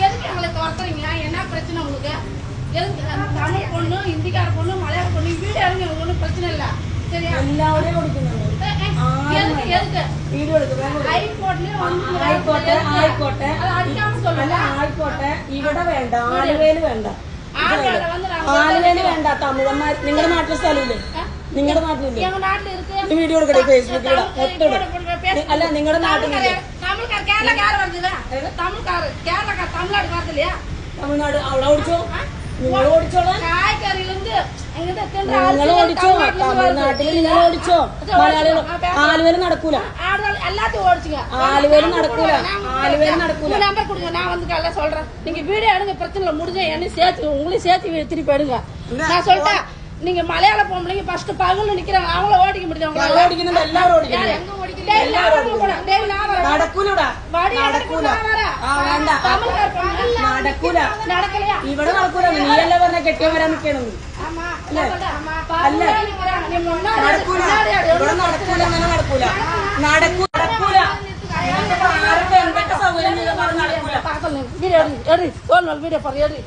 எதுக்கு எங்களை துரத்துறீங்க என்ன பிரச்சனை உங்களுக்கு எதுக்கு அந்த தமிழ் பொண்ணு இந்திக்கார பொண்ணு மலையாள பொண்ணு வீடு இறங்க ஒன்றும் பிரச்சனை இல்லை சரியா എല്ലാവരെയും കൊടുക്കുന്നുണ്ട് ஏ, ஏ, எதுக்கு எதுக்கு വീഡിയോ എടുക്കുക ഹൈക്കോടതിയിൽ വന്ന് ആയിക്കോട്ടെ ആയിക്കോട്ടെ അത് അടിക്കാമ അല്ല சொல்லல ആയിക്കോട്ടെ ഇവിടെ വേണ്ട ആലുവയില് വേണ്ട ஆளுகளை வந்து நாங்க ആലുവയില് വേണ്ട തമിഴന്മാർ നിങ്ങളുടെ നാട്ടിലെ സ്ഥലമില്ലേ നിങ്ങളുടെ നാട്ടിലില്ലേ எங்க நாட்டுல இருக்கு ഈ വീഡിയോ എടുക്കട്ടെ ഫേസ്ബുക്കിൽ ഇടാം தமிழ் ഒത്തിടും போடு, போடு, பேசு. അല്ല നിങ്ങളുടെ നാട്ടിലില്ലേ தமிழ்கார கேரளாக்கார வருதுல தமிழ்கார கேரளாக்கார தமிழ்நாடு வருது இல்லையா തമിഴ്നാട് അവിടെ ഓടിച്ചോ നിങ്ങൾ ഓടിച്ചോളാം காய்கறியில இருந்து இங்கிருந்து தின்ற നിങ്ങൾ அரிசி ഓടിച്ചോ തമിഴ്നാട്ടിൽ നിങ്ങൾ ഓടിച്ചോ മലയാളികൾ ആലുവയില് നടക്കൂല ஆடுகள் எல்லாத்தையும் ஓடிச்சுங்க ആലുവയില് നടക്കൂല ആലുവയില് നടക്കൂല உங்க நம்பர் கொடுங்க நான் வந்து காலைல சொல்றேன் நீங்க வீடியோ எடுங்க பிரச்சனை இல்லை முடிஞ்ச என்ன சேர்த்து உங்களையும் சேர்த்து திருப்பி எடுங்க நான் சொல்லிட்டேன் நீங்க மலையாள பொம்பளைங்க ஃபர்ஸ்ட் பகல்ல நிக்கிறாங்க அவங்கள ஓடிக்க முடியுது ഞങ്ങൾ அவங்களால ഓടിക്കുന്നുണ്ട് എല്ലാവരും നടക്കൂലൂടാ. നടക്കൂല. ആ വേണ്ട. നടക്കൂല. ഇവിടെ നടക്കൂല. നീയല്ല പറഞ്ഞ കെട്ടിയാൻ വരാൻ നിൽക്കണം അല്ലേ? അല്ല? നടക്കൂല. ഇവിടെ നടക്കൂല അങ്ങനെ നടക്കൂല. നടക്കൂ നടക്കൂല. എന്തൊക്കെ സൗകര്യം നടക്കൂല. പറയാറി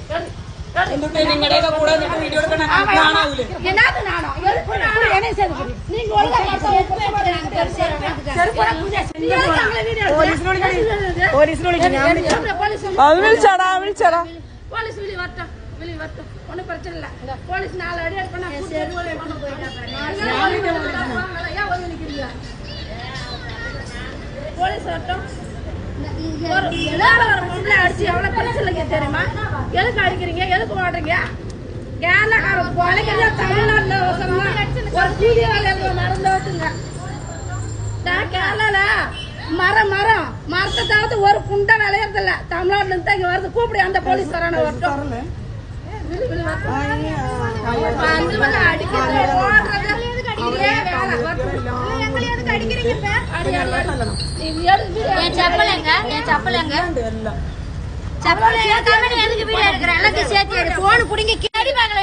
നിങ്ങളുടെയൊക്കെ കൂടെ വീഡിയോ എടുക്കണം കാണാവൂലേ? പോലീസിനെ വിളിക്കണേ പോലീസിനെ വിളിക്കണേ ഞാൻ വിളിക്കാം அது വിളിച്ചാടാ വിളിച്ചാടാ போலீஸ் வெளியே வரட்டும் வெளியே வரட்டும் ஒன்றும் பிரச்சனை இல்லை இந்த போலீஸ் நாலு அடி எடுப்பா ஏன் ஒதுங்கி நிற்கிறீங்க போலீஸ் வரட்டும் ஒரு ஏதாவது ஒரு பொம்பளை அடிச்சு எவ்வளவு பிரச்சனை இருக்கு தெரியுமா எதுக்கு அடிக்கிறீங்க எதுக்கு ஓடுறீங்க கேரளாக்கார கொலைக்கிறதா தமிழ்நாட்டுல வசமா ஒரு கூலி வேலையில நடந்து வச்சுங்க நான் கேரளால மரம் மரம். மரத்தை தவிர்த்து ஒரு குண்டா விளையறது இல்ல தமிழ்நாட்டுல இருந்து இங்க வருது. கூப்பிடு அந்த போலீஸ் வரான வரட்டும். செப்பலங்க சேர்த்து போன் பிடிங்க அடிப்பாங்க